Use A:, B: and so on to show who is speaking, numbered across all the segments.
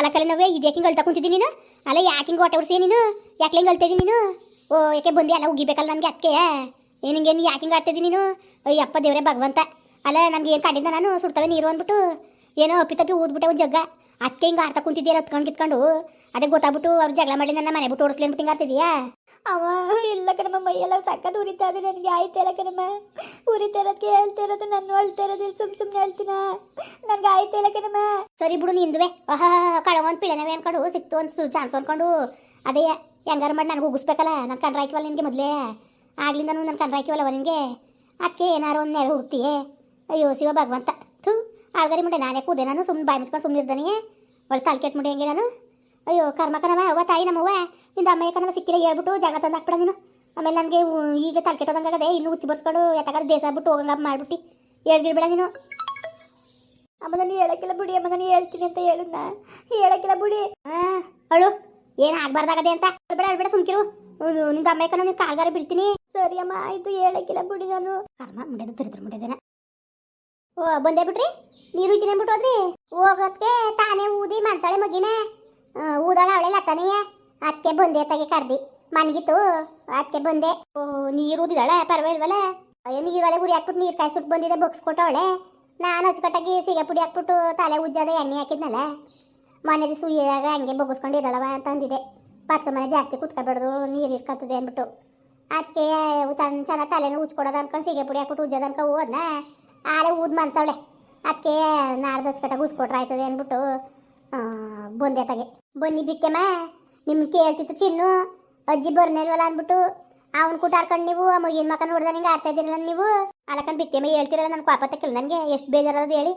A: ಅಲಕಲೆ ನೋವೆ ಇದು ಯಾಕಿಂಗ್ ಹಿಂಗೆ ಅಳ್ತಾ ಕುಂತಿದ್ದೀನಿ ನೀನು? ಅಲ್ಲ, ಯಾಕಿಂಗ್ ಹೊಟ್ಟೆ ಉಡ್ಸಿ ನೀನು? ಯಾಕೆ ಹಿಂಗೆ ಅಳ್ತಾ ಇದ್ದೀನಿ ನೀನು? ಓ, ಯಾಕೆ ಬಂದಿ? ಅಲ್ಲ, ಉಗಿಬೇಕಲ್ಲ ನನಗೆ ಅದಕ್ಕೆ ಏನು ಯಾಕಿಂಗ್ ಆಡ್ತಾ ಯಾಕೆ ಆಡ್ತಿದ್ದೀನಿ ನೀನು ಅಯ್ಯಪ್ಪ ದೇವರೇ ಭಗವಂತ. ಅಲ್ಲ ನಮ್ಗೆ ಏನು ಕಂಡಿದ್ದ ನಾನು ಸುಡ್ತವೆ ನೀರು ಅಂದ್ಬಿಟ್ಟು. ಏನೋ ಅಪ್ಪಿ ತಪ್ಪಿ ಊದ್ಬಿಟ್ಟೆ ಜಗ್ಗ. ಅದಕ್ಕೆ ಹಿಂಗೆ ಆಡ್ತಾ ಕುಂತಿದ್ದೀರ ಹತ್ಕೊಂಡು ಕಿತ್ಕೊಂಡು? ಅದೇ ಗೊತ್ತಾಗ್ಬಿಟ್ಟು ಅವ್ರು ಜಗಳ ಮಾಡಿ ನನ್ನ ಮನೆ ಬಿಟ್ಟು ಓಡಿಸ್ಲಿ ಅಂದ್ಬಿಟ್ಟು ಹಿಂಗೆ ಆಡ್ತಿದ್ಯಾ ಅವ ಇಲ್ಲ ಕಣಮ್ಮ ಮೈಯೆಲ್ಲ ಸಕ್ಕತ್ ಉರಿತಾ ಇದೆ ನನಗೆ. ಇಲ್ಲ ಕಣಮ್ಮ. ಉರಿತಾ ಇರೋದಕ್ಕೆ ಹೇಳ್ತಾ ಇರೋದು ನಾನು ಅಳ್ತಾ ಇರೋದು ಇಲ್ಲಿ ಸುಮ್ ಸುಮ್ಮನೆ ಹೇಳ್ತೀನ. ನನಗೆ ಇಲ್ಲ ಕಣಮ್ಮ. ಸರಿ ಬಿಡು ನಿಂದುವೆ. ಕಳ ಒಂದು ಪಿಳನವೆ ಅನ್ಕೊಂಡು ಸಿಕ್ತು ಒಂದು ಚಾನ್ಸ್ ಅನ್ಕೊಂಡು. ಅದೇ ಹೆಂಗಾರ ಮಾಡಿ ನನಗೆ ಉಗಿಸ್ಬೇಕಲ್ಲ ನನ್ನ ಕಂಡ್ರೆ ಹಾಕಿವಲ್ಲ ನಿನಗೆ ಮೊದಲೇ. ಆಗ್ಲಿಂದ ನನ್ನ ಕಂಡ್ರೆ ಹಾಕಿವಲ್ಲವ ನಿನಗೆ. ಅಕ್ಕೆ ಏನಾರು ಒಂದು ನೆವೆ ಹುಡ್ತೀಯೇ. ಅಯ್ಯೋ ಶಿವ ಭಗವಂತ. ಆಲ್ಗರಿ ಮುಂಡೆ ನಾನೇ ಕೂದೆ ನಾನು ಸುಮ್ಮನೆ ಬಾಯಿ ಮುಚ್ಕೊಂಡು ಸುಮ್ಮನೆ ಇರ್ದಾನೆ. ಒಳ್ಳೆ ತಲೆ ಮುಡಿ ಹೆಂಗೆ ನಾನು. ಅಯ್ಯೋ ಕರ್ಮಕನವ ಅವ್ವ ತಾಯಿ ನಮ್ಮವ್ವ. ನಿಂದ ಅಮ್ಮ ಸಿಕ್ಕಿರ ಸಿಕ್ಕಿಲ್ಲ ಹೇಳ್ಬಿಟ್ಟು ಜಾಗ ತಂದು ಹಾಕ್ಬಿಡ ನೀನು. ಆಮೇಲೆ ನನಗೆ ಈಗ ತಲೆ ಕೆಟ್ಟೋದಂಗಾಗದೆ ಇನ್ನು ಹುಚ್ಚು ಬರ್ಸ್ಕೊಂಡು ಯಾಕಂದ್ರೆ ದೇಶ ಬಿಟ್ಟು ಹೋಗಂಗ ಮಾಡ್ಬಿಟ್ಟು. ಹೇಳ್ಗಿರ್ಬೇಡ ನೀನು. ಅಮ್ಮ ನಾನು ಹೇಳಕ್ಕಿಲ್ಲ ಬಿಡಿ ಅಮ್ಮ ನಾನು ಹೇಳ್ತೀನಿ ಅಂತ ಹೇಳುನ್ನ ಹೇಳಕ್ಕಿಲ್ಲ ಬಿಡಿ. ಹಾ ಅಳು, ಏನು ಆಗ್ಬಾರ್ದಾಗದೆ ಅಂತ. ಬೇಡ ಬೇಡ ಸುಮ್ಕಿರು. ನಿಂದ ಅಮ್ಮ ಕಣ ನಿನ್ ಕಾಲ್ಗಾರ ಬೀಳ್ತೀನಿ. ಸರಿ ಅಮ್ಮ, ಆಯ್ತು, ಹೇಳಕ್ಕಿಲ್ಲ ಬಿಡಿ ನಾನು. ಕರ್ಮ ಮುಂಡೆದು ತಿರುದ್ರು ಮುಂಡೆದೇನ ಓ, ಬಂದೆ ಬಿಟ್ರಿ ನೀರು ಅಂದ್ಬಿಟ್ಟು ಹೋದ್ರಿ? ಹೋಗೋದಕ್ಕೆ ತಾನೇ ಊದಿ ಮನ್ಸಾಳೆ ಮಗಿನ. ಊದಾಳ ಅವಳೆ ಲತಾನೆಯ ಅದಕ್ಕೆ ಬಂದೆ ತಗೆ ಕರ್ದಿ. ಮನ್ಗಿತ್ತು ಅದಕ್ಕೆ ಬಂದೆ. ಓ, ನೀರು ಊದಿದಾಳ ಪರವಾಗಿಲ್ವಲ್ಲ ಅಯ್ಯೋ ನೀರೊಳೆ ಗುಡಿ ಹಾಕ್ಬಿಟ್ಟು ನೀರು ಕಾಯಿಸ್ಬಿಟ್ಟು ಬಂದಿದೆ ಬಗ್ಸ್ಕೊಟ್ಟವಳೆ ನಾನು ಅಚ್ಚುಕಟ್ಟಾಗಿ ಸೀಗೆ ಪುಡಿ ಹಾಕ್ಬಿಟ್ಟು ತಲೆ ಉಜ್ಜದ ಎಣ್ಣೆ ಹಾಕಿದ್ನಲ್ಲ. ಮನೆ ಸುಯ್ಯದಾಗ ಹಂಗೆ ಬಗ್ಗಿಸ್ಕೊಂಡು ಇದ್ದಾಳವ ಅಂತ ಅಂದಿದೆ ಪಚ್ಚ ಮನೆ ಜಾಸ್ತಿ ಕುತ್ಕೊಬಾರ್ದು ನೀರು ಇಟ್ಕೊತದೆ ಅಂದ್ಬಿಟ್ಟು. ಅದಕ್ಕೆ ಚೆನ್ನಾಗಿ ತಲೆನೂ ಉಜ್ಕೊಡೋದು ಅನ್ಕೊಂಡು ಸೀಗೆ ಪುಡಿ ಹಾಕ್ಬಿಟ್ಟು ಉಜ್ಜೋದು ಅನ್ಕೊ ಹೋದ್ನ? ಆಲೆ ಊದ್ ಮನ್ಸವಳೆ. ಅದಕ್ಕೆ ನಾಡ್ದು ಹಚ್ಕಟ್ಟಾಗ ಉಜ್ಕೊಟ್ರೆ ಆಯ್ತದೆ ಅಂದ್ಬಿಟ್ಟು ಬಂದೆ ತಗೆ. ಬನ್ನಿ ಬಿಕ್ಕೆಮ್ಮ ನಿಮ್ಗೆ ಕೇಳ್ತಿತ್ತು ಚಿನ್ನು, ಅಜ್ಜಿ ಬರ್ನೇಲ್ವಲ್ಲ ಅಂದ್ಬಿಟ್ಟು ಅವ್ನು ಕೂಟಾಡ್ಕೊಂಡು ನೀವು, ಆ ಮಗಿನ ಮಕ್ಕ ನೋಡ್ದ ನಿಂಗೆ ಆಡ್ತಾ ಇದ್ದೀರಲ್ಲ ನೀವು? ಅಲ್ಲಕಂದ್ ಬಿಕ್ಕೆಮ್ಮ, ಹೇಳ್ತಿರಲ್ಲ ನನ್ನ ಪಾಪ ತಕ್ಕಿಲ್ಲ ನನಗೆ ಎಷ್ಟು ಬೇಜಾರದ ಹೇಳಿ.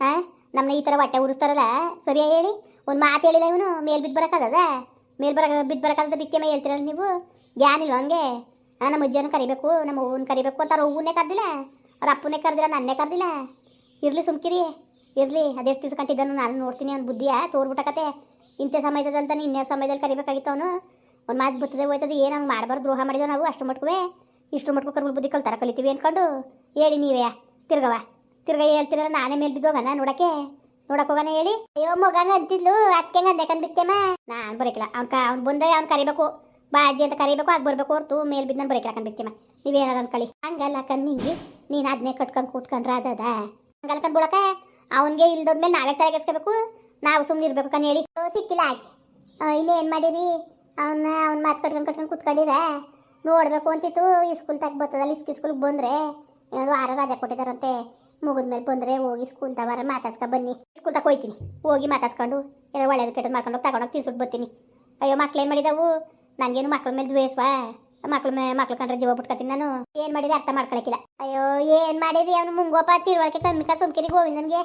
A: ಹಾಂ ನಮ್ಮನ್ನ ಈ ಥರ ಹೊಟ್ಟೆ ಉರಿಸ್ತಾರಲ್ಲ, ಸರಿಯಾ ಹೇಳಿ? ಒಂದು ಮಾತು ಹೇಳಿಲ್ಲ ಇವನು, ಮೇಲ್ ಬಿದ್ದು ಬರೋಕ್ಕಾಗದ ಮೇಲ್ ಬರ ಬಿದ್ದು ಬರೋಕ್ಕಾಗದ ಬಿಕ್ಕೆಮ್ಮ ಹೇಳ್ತಿರಲ್ಲ ನೀವು? ಜ್ಞಾನ ಇಲ್ವ ಹಂಗೆ? ನಮ್ಮ ಅಜ್ಜಿಯನ್ನು ಕರಿಬೇಕು, ನಮ್ಮ ಅವ್ವನ್ನ ಕರಿಬೇಕು ಅಂತ ಅವ್ರ ಕರ್ದಿಲ್ಲ? ಅವ್ರ ಅಪ್ಪನೇ ಕರ್ದಿಲ್ಲ, ನನ್ನೇ ಕರೆದಿಲ್ಲ. ಇರಲಿ ಸುಮ್ಕಿರಿ. ಇರಲಿ, ಅದೆಷ್ಟು ದಿವಸ ಕಂಟಿದ್ದನು ನಾನು ನೋಡ್ತೀನಿ ಅವ್ನು ಬುದ್ಧಿಯ ತೋರ್ಬಿಟ್ಟಕತೆ. ಇಂಥ ಸಮಯದಲ್ಲಿ ತಾನೆ ಇನ್ಯಾವ ಸಮಯದಲ್ಲಿ ಕರಿಬೇಕಾಗಿತ್ತು ಅವನು? ಒಂದು ಮಾತು ಬರ್ತದೆ ಹೋಯ್ತದೆ, ಏನು ಹಂಗೆ ಮಾಡಬಾರ್ದು, ದ್ರೋಹ ಮಾಡಿದೆವು ನಾವು? ಅಷ್ಟು ಮಟ್ಕುವೆ. ಇಷ್ಟು ಮಟ್ಕು ಕರ್ಗಳು ಬುದ್ಧಿ ಕಲ್ತಾರ ಕಲಿತೀವಿ ಅಂದ್ಕೊಂಡು ಹೇಳಿ ನೀವೇ ತಿರ್ಗವ ತಿರ್ಗ ಹೇಳ್ತಿರಲ್ಲ, ನಾನೇ ಮೇಲೆ ಬಿದ್ದೋಗನ ನೋಡಕ್ಕೆ? ನೋಡಕ್ ಹೋಗನ ಹೇಳಿ? ಅಯ್ಯೋ ಮಗಂಗ ಅಂತಿದ್ಲು ಅದಕ್ಕೆ ಅಂದೆ ಕಂದ್ ಬಿತ್ತೇಮ. ನಾನು ಬರೀಕಿಲ್ಲ, ಅವ್ನು ಅವ್ನು ಬಂದೆ ಅವ್ನು ಕರಿಬೇಕು. ಬಾ ಅಜ್ಜಿ ಅಂತ ಕರಿಬೇಕು ಆಗ ಬರಬೇಕು ಹೊರ್ತು, ಮೇಲ್ ಬಿದ್ದು ನಾನು ಬರೀಕಿಲ್ಲ ಕಂಡು ಬಿತ್ತೇಮ. ನೀವೇನಾರ ಅನ್ಕೊಳ್ಳಿ ಹಂಗಲ್ಲ ಕಣ್ ನಿಂಗೆ. ನೀನು ಅದನ್ನೇ ಕಟ್ಕೊಂಡು ಕೂತ್ಕೊಂಡ್ರೆ ಅದದ ಹಂಗಲ್ಲ ಕಂದ್ ಬಿಡಕ ಅವನಿಗೆ ಇಲ್ದೋದ್ಮೇಲೆ ನಾವೇ ತಲೆಗೆಡ್ಸ್ಕೋಬೇಕು ನಾವು ಸುಮ್ಮನೆ ಇರ್ಬೇಕು ಕಣ್ ಹೇಳಿ. ಸಿಕ್ಕಿಲ್ಲ ಆಕಿ. ಇನ್ನೇನು ಮಾಡಿರಿ? ಅವನ್ನ ಅವ್ನ ಮಾತು ಕಟ್ಕೊಂಡು ಕಟ್ಕೊಂಡು ಕೂತ್ಕೊಂಡಿರ? ನೋಡ್ಬೇಕು ಅಂತಿತ್ತು. ಈ ಸ್ಕೂಲ್ ತಗ ಬರ್ತದಲ್ಲ ಇಸ್ಕಿ ಸ್ಕೂಲ್ಗೆ ಬಂದ್ರೆ. ಏನಾದ್ರು ಆರ ರಜಾ ಕೊಟ್ಟಿದ್ದಾರಂತೆ ಮುಗಿದ್ಮೇಲೆ ಬಂದ್ರೆ ಹೋಗಿ ಸ್ಕೂಲ್ ತವರ ಮಾತಾಡ್ಸ್ಕೊ ಬನ್ನಿ. ಸ್ಕೂಲ್ ತಗ ಹೋಯ್ತೀನಿ. ಹೋಗಿ ಮಾತಾಡ್ಸ್ಕೊಂಡು ಏನೋ ಒಳ್ಳೇದು ಕೆಟ್ಟದ್ದು ಮಾಡ್ಕೊಂಡು ತಗೊಂಡೋಗಿ ತಿನ್ಸುಟ್ಟು ಬರ್ತೀನಿ ಅಯ್ಯೋ ಮಕ್ಳು ಏನು ಮಾಡಿದವು? ನನಗೇನು ಮಕ್ಳ ಮೇಲೆ ದ್ವೇಷವಾ? ಮಕ್ಳ ಮಕ್ಳು ಕಂಡ್ರೆ ಜೀವ ಬಿಟ್ಕೊತೀನಿ ನಾನು. ಏನ್ ಮಾಡಿದ್ರೆ ಅರ್ಥ ಮಾಡ್ಕೊಳಕಿಲ್ಲ. ಅಯ್ಯೋ, ಏನ್ ಮಾಡಿದ್ರಿ ಅವ್ನು ಮುಂಗೋಪ ತಿಳುವಳಿಕೆ ಕಮ್ಮಿ ಕಾ ಸುಮ್ಕಿರಿ ಗೋವಿಂದನ್ಗೆ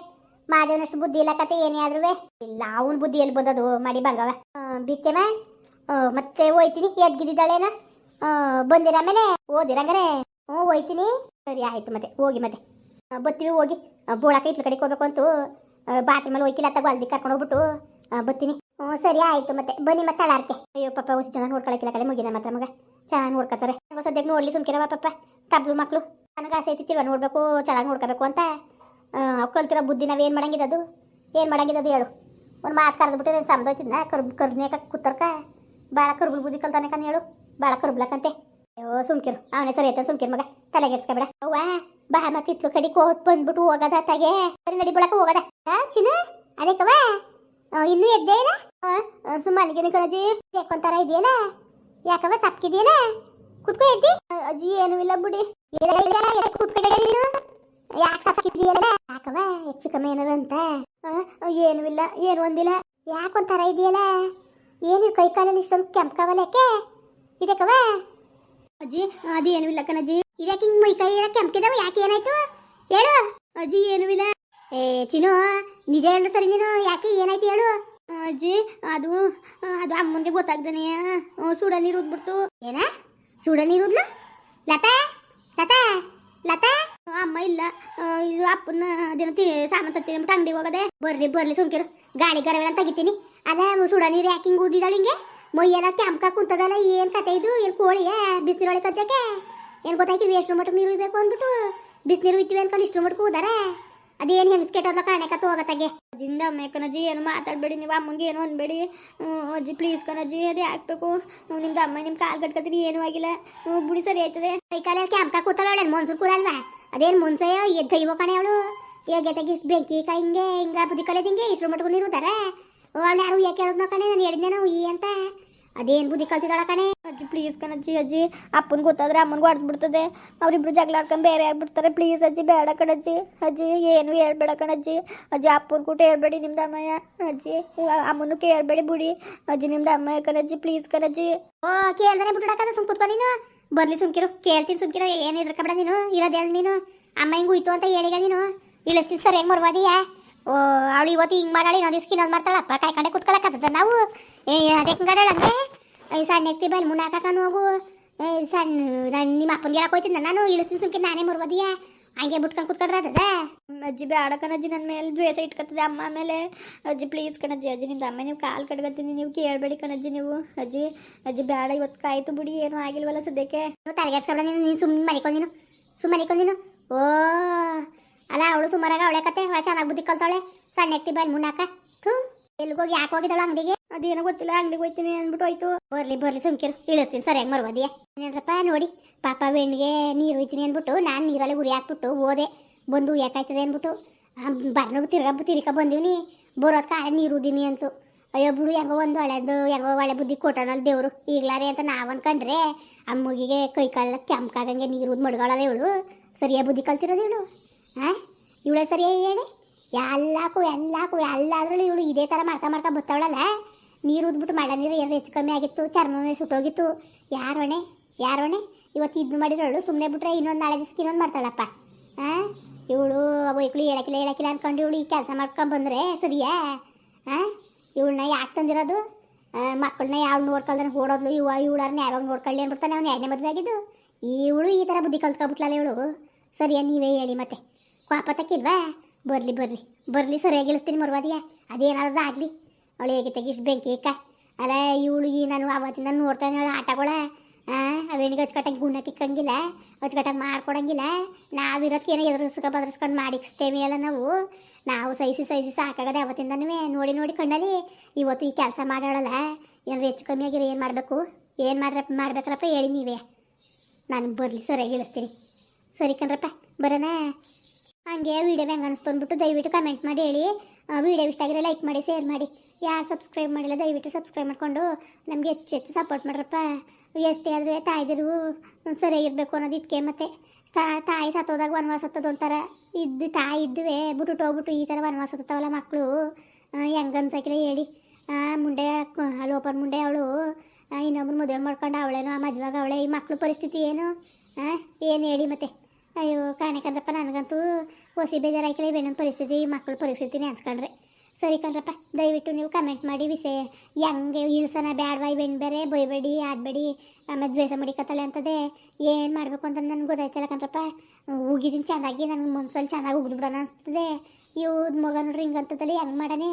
A: ಮಾದೇವನಷ್ಟು ಬುದ್ಧಿ ಇಲ್ಲ ಕತೆ ಏನೇ ಆದ್ರೂ ಇಲ್ಲ, ಅವ್ನ ಬುದ್ಧಿ ಎಲ್ಲಿ ಬಂದದು ಮಾಡಿ ಬಂಗವ. ಬಿತ್ತೆಮ ಮತ್ತೆ ಹೋಯ್ತೀನಿ ಎದ್ಗಿದ್ದಾಳೇನ ಬಂದಿರ ಆಮೇಲೆ ಓದಿರಂಗಾರೆ ಹ್ಞೂ, ಹೋಯ್ತೀನಿ. ಸರಿ, ಆಯ್ತು ಮತ್ತೆ, ಹೋಗಿ ಮತ್ತೆ. ಬತ್ತೀವಿ ಹೋಗಿ. ಬೋಳಕ ಇತ್ಲ ಕಡೆಗೆ ಹೋಗ್ಬೇಕು ಅಂತೂ. ಬಾತ್ರೂಮಲ್ಲಿ ಹೋಯ್ಕಿಲ್ಲ ತಗೋ ಅಲ್ದಿ ಕರ್ಕೊಂಡು ಹೋಗ್ಬಿಟ್ಟು. ಬರ್ತೀನಿ. ಹ್ಞೂ, ಸರಿ, ಆಯ್ತು ಮತ್ತೆ. ಬನ್ನಿ ಮತ್ತೆ ಅಳಾರ್ಕೆ ಅಯ್ಯೋ, ಪಾಪ ಹೊಸ ಚೆನ್ನಾಗಿ ನೋಡ್ಕೊಳಕ್ಕಿಲ್ಲ ಕಲೆ ಮುಗಿದ ಮಾತ್ರ ಮಗ. ಚೆನ್ನಾಗಿ ನೋಡ್ಕೊತಾರೆ. ಸದ್ಯಕ್ಕೆ ನೋಡಲಿ ಸುಮ್ಕಿರವ ಪಾಪ. ತಬ್ಲು ಮಕ್ಕಳು ನನಗೆ ಆಸೆ ಐತಿತ್ತಿಲ್ವ ನೋಡಬೇಕು, ಚೆನ್ನಾಗಿ ನೋಡ್ಕೋಬೇಕು ಅಂತ. ಕಲ್ತಿರೋ ಬುದ್ಧಿ ನಾವೇನು ಮಾಡಂಗಿದದು ಏನು ಮಾಡಂಗಿದದು ಹೇಳು. ಒಂದು ಮಾತು ಕರೆದು ಬಿಟ್ಟರೆ ಸಮದೋಯ್ತಿದ್ನ ಕರ್ಬ್ ಕರ್ದ್ನೇಕ ಕೂತರ್ಕ? ಭಾಳ ಕರ್ಬುಲ್ ಬುದ್ಧಿ ಕಲ್ತಾನೆ ಕನ್ ಹೇಳು. ಭಾಳ ಕರ್ಬ್ಲಕ್ಕಂತೆ ಅಯ್ಯೋ, ಸುಮ್ಕಿರು. ಅವನೇ ಸರಿ ಆಯ್ತಾ, ಸುಮ್ಕಿರು ಮಗ. ತಲೆಗೆಡ್ಸ್ಕೊಬೇಡ ಅವ್ವ, ಬಾ ಮತ್ತೆ ಇತ್ಲು ಕಡಿ ಕೋಟ್ ಬಂದ್ಬಿಟ್ಟು ಹೋಗದ ತಗೆ. ಸರಿ, ನಡಿ ಬಿಡಕ ಹೋಗದ. ಚಿನ್ನ ಅದಕ್ಕವ ಇನ್ನೂ ಎದ್ದೇ ಇಲ್ಲ? ಸುಮ್ಮನಿಗೆ ಕಣಜಿ ಯಾಕೊಂತಾರ ಇದೆಯಲ್ಲ? ಯಾಕವ ಸಪ್ಕಿದೆಯಲ್ಲ? ಕುತ್ಕೋ ಎದ್ದಿ. ಅಜ್ಜಿ, ಏನೂ ಇಲ್ಲ ಬಿಡಿ. ಯಾಕೆ ಸಪ್ಕಿದೆಯಲ್ಲ? ಯಾಕವ ಹೆಚ್ಚು ಕಮ್ಮಿ ಏನದ ಅಂತ? ಏನೂ ಇಲ್ಲ, ಏನು ಒಂದಿಲ್ಲ. ಯಾಕೊಂತಾರ ಇದೆಯಲ್ಲ? ಏನು ಕೈ ಕಾಲಲ್ಲಿ ಇಷ್ಟೊಂದು ಕೆಂಪ್ಕವಲ್ಲ ಯಾಕೆ? ಇದಕ್ಕವ ಅಜ್ಜಿ ಅದೇನು ಇಲ್ಲ ಕಣಜ್ಜಿ. ಇದಕ್ಕೆ ಹಿಂಗ್ ಮೈ ಕೈ ಯಾಕೆ ಏನಾಯ್ತು? ಹೇಳು. ಅಜ್ಜಿ, ಏನು ಇಲ್ಲ. ಏ, ಚಿನ್ನು ನಿಜ ಹೇಳು ಸರಿ ನೀನು ಯಾಕೆ ಏನಾಯ್ತು ಹೇಳು? ಅಜ್ಜಿ ಅದು ಅದು ಅಮ್ಮನಿಗೆ ಗೊತ್ತಾಗ್ದಾನೆ. ಸುಡ ನೀರು ಉದ್ಬಿಡ್ತು. ಏನ? ಸುಡ ನೀರು ಉದ್ಲು? ಲತಾ? ಲತಾ? ಲತಾ? ಅಮ್ಮ ಇಲ್ಲ. ಇದು ಅಪ್ಪನ ಅದೇನೋ ತಿ, ಸಾಮಾನು ತತ್ತೀನಿ ಬಿಟ್ಟು ಅಂಗಡಿಗೆ ಹೋಗದೆ. ಬರ್ಲಿ ಬರ್ಲಿ ಸುಮ್ಕಿರು. ಗಾಳಿ ಗರವೆಲ್ಲ ತೆಗಿತೀನಿ. ಅಲ್ಲ ಸುಡ ನೀರು ಯಾಕೆ ಹಿಂಗೆ ಊದಿದಾಳು ಹಿಂಗೆ? ಮೈಯೆಲ್ಲ ಕ್ಯಾಂಪ್ಕ ಕುಂತದಲ್ಲ, ಏನು ಕತೆ ಇದು? ಏನು ಕೋಳಿಯ? ಬಿಸಿನೀರೊಳಗೆ ಕಚ್ಚಕ್ಕೆ ಏನು ಗೊತ್ತಾಯ್ತು ಎಷ್ಟು ಮಟ್ಟ ನೀರು ಇಬೇಕು ಅಂದ್ಬಿಟ್ಟು? ಬಿಸಿನೀರು ಇತ್ತೀವಿ ಅನ್ಕೊಂಡು ಇಷ್ಟು ಮಟ್ಟ ಕೂದಾರೆ? ಅದೇನು ಕಾಣೆ ಕತ್ತು ಹೋಗತ್ತಾಗೆ ಅಜ್ಜಿಂದ ಅಮ್ಮ ಕಣಜ್ಜಿ, ಏನು ಮಾತಾಡ್ಬೇಡಿ, ನೀವು ಅಮ್ಮಂಗೆ ಏನು ಅನ್ಬೇಡಿ. ಅಜ್ಜಿ ಪ್ಲೀಸ್ ಕಣಜಿ ಅದೇ ಹಾಕ್ಬೇಕು. ನಿಮ್ದು ಅಮ್ಮ ನಿಮ್ ಕಾಲು ಕಟ್ಕತ್ತೀರಿ ಏನೂ ಆಗಿಲ್ಲ. ನೀವು ಬುಡಿ ಸರಿ ಆಯ್ತದೆ. ಕೈ ಕಾಲಲ್ಲಿ ಕ್ಯಾಂಪ್ಕ ಕೂತಾಳೆ ಮನ್ಸೂರ್ ಕೂರಲ್ವಾ? ಅದೇನು ಮುನ್ಸೆಯ ಎದ್ದು ದೈವ ಕಣೆ ಅವಳು. ಹೇಗೆ ಇಷ್ಟು ಬೆಂಕಿ ಕೈ ಹಿಂಗೆ, ಹಿಂಗ ಬುದ್ಧಿ ಕಲಿಯೋದು ಹಿಂಗೆ ಇಷ್ಟು ಮಟ್ಕೊಂಡು ನೀರು ಅವಳು ಯಾರು ಯಾಕೆ ಹೇಳೋದ್ನ ಕಣೆ, ನಾನು ಹೇಳಿದ್ದೆ ನಾವು ಈ ಅಂತ. ಅದೇನು ಬುದ್ಧಿ ಕಲ್ತಿದ್ದಾಳ ಕಣೆ? ಅಜ್ಜಿ ಪ್ಲೀಸ್ ಕಣ ಅಜ್ಜಿ. ಅಪ್ಪನ ಗೊತ್ತಾದ್ರೆ ಅಮ್ಮನಿಗೂ ಹೊಡೆದು ಬಿಡ್ತದೆ ಅವರಿಬ್ರು ಜಗಳ ಆಡ್ಕೊಂಡು ಬೇರೆ ಆಗ್ಬಿಡ್ತಾರೆ. ಪ್ಲೀಸ್ ಅಜ್ಜಿ, ಬೇಡ ಕಣ ಅಜ್ಜಿ, ಏನು ಹೇಳ್ಬೇಡ ಕಣಜ್ಜಿ. ಅಜ್ಜಿ, ಅಪ್ಪನ ಕೂಟ ಹೇಳ್ಬೇಡಿ ನಿಮ್ದು ಅಮ್ಮಯ್ಯ. ಅಜ್ಜಿ ಅಮ್ಮನು ಕೇಳ್ಬೇಡಿ ಬಿಡಿ. ಅಜ್ಜಿ, ನಿಮ್ದು ಅಮ್ಮಯ್ಯ ಕಣಜ್ಜಿ ಪ್ಲೀಸ್ ಕಣಜ್ಜಿ. ಓ, ಕೇಳ್ದಾನೆ ಬಿಟ್ಬಿಡಕದ ಸುಮ್ ಕುತ್ಕೊ ನೀನು. ಬರ್ಲಿ ಸುಮ್ಕಿರು. ಕೇಳ್ತೀನಿ ಸುಮ್ಕಿರು. ಏನು ಇದ್ರಕಬೇಡ ನೀನು. ಇರೋದು ನೀನು. ಅಮ್ಮ ಹಿಂಗೆ ಹೋಯ್ತು ಅಂತ ಹೇಳಿಗ ನೀನು. ಇಳಿಸ್ತೀನಿ ಸರ್ ಹೆಂಗೆ ಮರ್ವಾದಿಯಾ? ಓ, ಅವಳು ಇವತ್ತು ಹಿಂಗೆ ಮಾಡಾಳಿ ಇನ್ನೊಂದು ದಿವ್ಸಕ್ಕೆ ಇನ್ನೊಂದು ಮಾಡ್ತಾಳಪ್ಪ. ಕಾಯ್ಕೊಂಡೆ ಕುತ್ಕೊಳಕತ್ತದ ನಾವು. ಏ ಅದಕ್ಕೆ ಅಂದ್ರೆ? ಈ ಸಣ್ಣ ಎತ್ತಿ ಬೈಲ್ ಮುನ್ನ ಹಾಕನು ಹೋಗು. ಏ ಸಣ್ಣ ನಾನು ನಿಮ್ಮ ಅಪ್ಪನಿಗೆ ಹೇಳಕ್ ಹೋಯ್ತೀನಿ ನಾನು? ಇಳಿಸ್ತೀನಿ ಸುಮ್ಕೆ ನಾನೇ ಮರ್ವಾದಿಯಾ? ಹಂಗೆ ಬಿಟ್ಕೊಂಡು ಕುತ್ಕೊಂಡ್ರೆ ಅದ ಅಜ್ಜಿ ಬೇಡ ಕಣಜ್ಜಿ ನನ್ನ ಮೇಲೆ ದ್ವೇಷ ಇಟ್ಕೊತದೆ ಅಮ್ಮ ಮೇಲೆ. ಅಜ್ಜಿ ಪ್ಲೀಸ್ ಕಣಜ್ಜಿ ಅಜ್ಜಿ ನಿಮ್ದು ಅಮ್ಮ ನೀವು ಕಾಲು ಕಡ್ಗತ್ತೀನಿ ನೀವು ಕೇಳಬೇಡಿ ಕಣಜ್ಜಿ ನೀವು. ಅಜ್ಜಿ ಅಜ್ಜಿ ಬೇಡ ಇವತ್ತು ಕಾಯ್ತು ಬಿಡಿ ಏನೂ ಆಗಿಲ್ವಲ್ಲ ಸದ್ಯಕ್ಕೆ. ತಲೆಗೆಡ್ಸ್ಕೊಬೇಡ ನೀನು ನೀನು ಸುಮ್ಮನೆ ಮನಿಕೊಂದಿನು ಸುಮ್ಮನೆ ಮನಿಕೊಂದಿನು ಓ ಅಲ್ಲ ಅವಳು ಸುಮಾರಾಗ ಅವಳೆ ಕತೆ ಅವಳ ಚೆನ್ನಾಗಿ ಬುದ್ಧಿ ಕಲ್ತಾಳೆ ಸಣ್ಣ ಎತ್ತಿ ಬಾಯಿ ಮುನ್ನಾಕ. ಥೂ ಎಲ್ಗೋಗಿ ಯಾಕೆ ಹೋಗಿದ್ದಾಳೆ ಅಂಗಡಿಗೆ? ಅದೇನೋ ಗೊತ್ತಿಲ್ಲ, ಅಂಗಡಿಗೆ ಹೋಯ್ತೀನಿ ಅಂದ್ಬಿಟ್ಟು ಹೋಯ್ತು. ಬರ್ಲಿ ಬರ್ಲಿ ಸುಮ್ಕಿರು, ಇಳಿಸ್ತೀನಿ, ಸರಿಯಾಗಿ ಮರ್ವದಿಯ. ಏನ್ರಪ್ಪ, ನೋಡಿ, ಪಾಪ ಬೆಣ್ಣಿಗೆ ನೀರು ಹೋಯ್ತೀನಿ ಅಂದ್ಬಿಟ್ಟು, ನಾನು ನೀರಲ್ಲಿ ಉರಿ ಹಾಕ್ಬಿಟ್ಟು ಹೋದೆ. ಬಂದು ಯಾಕಾಯ್ತದೆ ಅಂದ್ಬಿಟ್ಟು ಬರ್ನ ತಿರ್ಗ ತಿರ್ಗ ಬಂದೀನಿ ಬರೋದ್ ಕಾಳೆ ನೀರು ಉದೀನಿ ಅಂತು ಅಯ್ಯೋ, ಬಿಡು, ಹೆಂಗೋ ಒಂದು ಒಳ್ಳೆದು ಹೆಂಗೋ ಒಳ್ಳೆ ಬುದ್ಧಿ ಕೊಟ್ಟನಲ್ಲ ದೇವರು. ಈಗ್ಲಾರೆ ಅಂತ ನಾವು ಅನ್ಕೊಂಡ್ರೆ ಅಮ್ಮಗಿಗೆ ಕೈ ಕಾಲ ಕೆಂಪಾಗಂಗೆ ನೀರು ಮಡ್ಗಳಲ್ಲ ಇವಳು. ಸರಿಯಾಗಿ ಬುದ್ಧಿ ಕಲ್ತಿರೋದು ಇವಳು? ಹಾಂ ಇವಳೇ ಸರಿಯಾಗಿ ಹೇಳಿ? ಎಲ್ಲಕ್ಕೂ ಎಲ್ಲಕ್ಕೂ ಎಲ್ಲಾದ್ರೂ ಇವಳು ಇದೇ ಥರ ಮಾಡ್ತಾ ಮಾಡ್ತಾ ಬತ್ತವಳಲ್ಲ? ನೀರು ಉದ್ಬಿಟ್ಟು ಮಳೆ ನೀರು ಏನು ಹೆಚ್ಚು ಕಮ್ಮಿ ಆಗಿತ್ತು, ಚರ್ಮ ಸುಟ್ಟೋಗಿತ್ತು. ಯಾರೋಣೆ ಯಾರೋಣೆ ಇವತ್ತು ಇದು ಮಾಡಿರೋಳು ಸುಮ್ಮನೆ ಬಿಟ್ರೆ ಇನ್ನೊಂದು ನಾಳೆ ದಿವ್ಸಕ್ಕೆ ಇನ್ನೊಂದು ಮಾಡ್ತಾಳಪ್ಪ. ಹಾಂ ಇವಳು ಇಕ್ಳು ಹೇಳಕ್ಕಿಲ್ಲ ಹೇಳಕ್ಕಿಲ್ಲ ಅಂದ್ಕೊಂಡು ಇವಳು ಈ ಕೆಲಸ ಮಾಡ್ಕೊಂಡು ಬಂದರೆ, ಸರಿಯಾ? ಹಾಂ ಇವಳನ್ನ ಯಾಕೆ ತಂದಿರೋದು? ಮಕ್ಕಳನ್ನ ಯಾವ ನೋಡ್ಕೊಳ್ದಾನೆ? ಓಡೋದ್ಲು ಇವ ಇವಳನ್ನ ಯಾವಾಗ ನೋಡ್ಕೊಳ್ಳಿ ಅಂದ್ಬಿಡ್ತಾನೆ ಅವ್ನು ಎರಡನೇ ಮದುವೆ ಆಗಿದ್ದು. ಇವಳು ಈ ಥರ ಬುದ್ಧಿ ಕಲ್ತ್ಕೊಬಿಟ್ಲಲ್ಲ ಇವಳು. ಸರಿಯಾ, ನೀವೇ ಹೇಳಿ ಮತ್ತೆ. ಕ್ವಾಪತ್ತಕ್ಕಿಲ್ವಾ ಬರಲಿ ಬರಲಿ. ಬರಲಿ, ಸರಿಯಾಗಿ ಇಳಿಸ್ತೀನಿ ಮರ್ವಾದಿಯ. ಅದೇನಾದ್ರೂ ಆಗಲಿ. ಅವಳು ಹೇಗೆ ತೆಗಿಸ್ ಬೆಂಕಿ ಇಕ್ಕ ಅಲ್ಲ ಇವಳು ಈ ನಾನು ಅವತ್ತಿಂದ ನೋಡ್ತಾನೆ ಆಟಗಳ. ಅವೇನಿಗೆ ಅಚ್ಚುಕಟ್ಟಾಗಿ ಗುಣ ತಿಕ್ಕಂಗಿಲ್ಲ, ಅಚ್ಚುಕಟ್ಟಾಗಿ ಮಾಡ್ಕೊಡಂಗಿಲ್ಲ. ನಾವಿರೋದಕ್ಕೆ ಏನೋ ಎದುರಿಸ್ಕೊ ಬದರ್ಸ್ಕೊಂಡು ಮಾಡಿಸ್ತೇವೆ ಅಲ್ಲ ನಾವು. ನಾವು ಸಹಿಸಿ ಸಹಿಸಿ ಸಾಕಾಗದೆ ಅವತ್ತಿಂದನೂ ನೋಡಿ ನೋಡಿ ಕಣ್ಣಲ್ಲಿ ಇವತ್ತು ಈ ಕೆಲಸ ಮಾಡೋಳಲ್ಲ. ಏನಾದ್ರು ಹೆಚ್ಚು ಕಮ್ಮಿ ಆಗಿರೋ ಏನು ಮಾಡಬೇಕು? ಏನು ಮಾಡ್ರ, ಮಾಡ್ಬೇಕ್ರಪ್ಪ ಹೇಳಿ ನೀವೇ. ನಾನು ಬರಲಿ, ಸರಿಯಾಗಿ ಇಳಿಸ್ತೀನಿ ಸರಿ ಕಣ್ರಪ್ಪ, ಬರೋಣ. ಹಂಗೆ ವಿಡಿಯೋ ಹೆಂಗೆ ಅನಿಸ್ತು ಅಂದ್ಬಿಟ್ಟು ದಯವಿಟ್ಟು ಕಮೆಂಟ್ ಮಾಡಿ ಹೇಳಿ. ವೀಡಿಯೋ ಇಷ್ಟ ಆಗಿರೋ ಲೈಕ್ ಮಾಡಿ ಶೇರ್ ಮಾಡಿ. ಯಾರು ಸಬ್ಸ್ಕ್ರೈಬ್ ಮಾಡಿಲ್ಲ, ದಯವಿಟ್ಟು ಸಬ್ಸ್ಕ್ರೈಬ್ ಮಾಡಿಕೊಂಡು ನಮಗೆ ಹೆಚ್ಚು ಹೆಚ್ಚು ಸಪೋರ್ಟ್ ಮಾಡ್ರಪ್ಪ. ಎಷ್ಟೇ ಆದರೂ ತಾಯ್ದಿರು ಸರಿಯಾಗಿರಬೇಕು ಅನ್ನೋದು ಇದಕ್ಕೆ ಮತ್ತೆ. ತಾಯಿ ಸತ್ತೋದಾಗ ವನವಾಸ ಹತ್ತೋದು ಒಂಥರ ಇದ್ದು ತಾಯಿ ಇದ್ದುವೆ ಬಿಟ್ಟು ಹೋಗ್ಬಿಟ್ಟು ಈ ಥರ ವನವಾಸ ಹತ್ತವಲ್ಲ ಮಕ್ಕಳು. ಹೆಂಗನ್ಸಕಿಲ್ಲ ಹೇಳಿ. ಮುಂಡೆ ಲೋಪರ್ ಮುಂಡೆ ಅವಳು. ಇನ್ನೊಬ್ರು ಮದುವೆ ಮಾಡ್ಕೊಂಡು ಅವಳೇನೋ ಮದುವೆಗೆ ಅವಳೆ. ಈ ಮಕ್ಕಳು ಪರಿಸ್ಥಿತಿ ಏನು? ಏನು ಹೇಳಿ ಮತ್ತೆ? ಅಯ್ಯೋ, ಕಾಣೆ ಕಣ್ರಪ್ಪ, ನನಗಂತೂ ಹೊಸಿ ಬೇಜಾರಾಯ್ಕಲೇ ಬೆಣ್ಣ ಪರಿಸ್ಥಿತಿ. ಮಕ್ಕಳ ಪರಿಸ್ಥಿತಿನೇ ಅನ್ಸ್ಕೊಂಡ್ರೆ. ಸರಿ ಕಣ್ರಪ್ಪ, ದಯವಿಟ್ಟು ನೀವು ಕಮೆಂಟ್ ಮಾಡಿ ವಿಷಯ. ಹೆಂಗೆ ಇಳ್ಸನ ಬ್ಯಾಡ್ವಾ ಬೆಣ್ಣು ಬೇರೆ ಬೈಬೇಡಿ, ಆಡಬೇಡಿ, ಆಮೇಲೆ ದ್ವೇಷ ಮಡಿಕತ್ತಾಳೆ ಅಂತದೆ ಏನು ಮಾಡಬೇಕು ಅಂತ ನನಗೆ ಗೊತ್ತಾಯ್ತಲ್ಲ ಕಣ್ರಪ್ಪ. ಉಗಿದಿನ ಚೆನ್ನಾಗಿ ನನಗೆ ಮನ್ಸಲ್ಲಿ ಚೆನ್ನಾಗಿ ಉಗಿದ್ಬಿಡೋಣ ಅಂತದೆ. ಅನ್ಸ್ತದೆ ಇವ್ ಮಗ ನೋಡ್ರಿ ಹಿಂಗಂತದಲ್ಲಿ ಹೆಂಗೆ ಮಾಡಾನೆ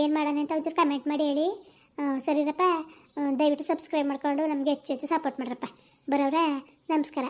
A: ಏನು ಮಾಡಾನೆ ಅಂತ ಒಂಚೂರು ಕಮೆಂಟ್ ಮಾಡಿ ಹೇಳಿ. ಸರಿರಪ್ಪ ದಯವಿಟ್ಟು ಸಬ್ಸ್ಕ್ರೈಬ್ ಮಾಡ್ಕೊಂಡು ನಮಗೆ ಹೆಚ್ಚು ಹೆಚ್ಚು ಸಪೋರ್ಟ್ ಮಾಡ್ರಪ್ಪ. ಬರೋರ ನಮಸ್ಕಾರ.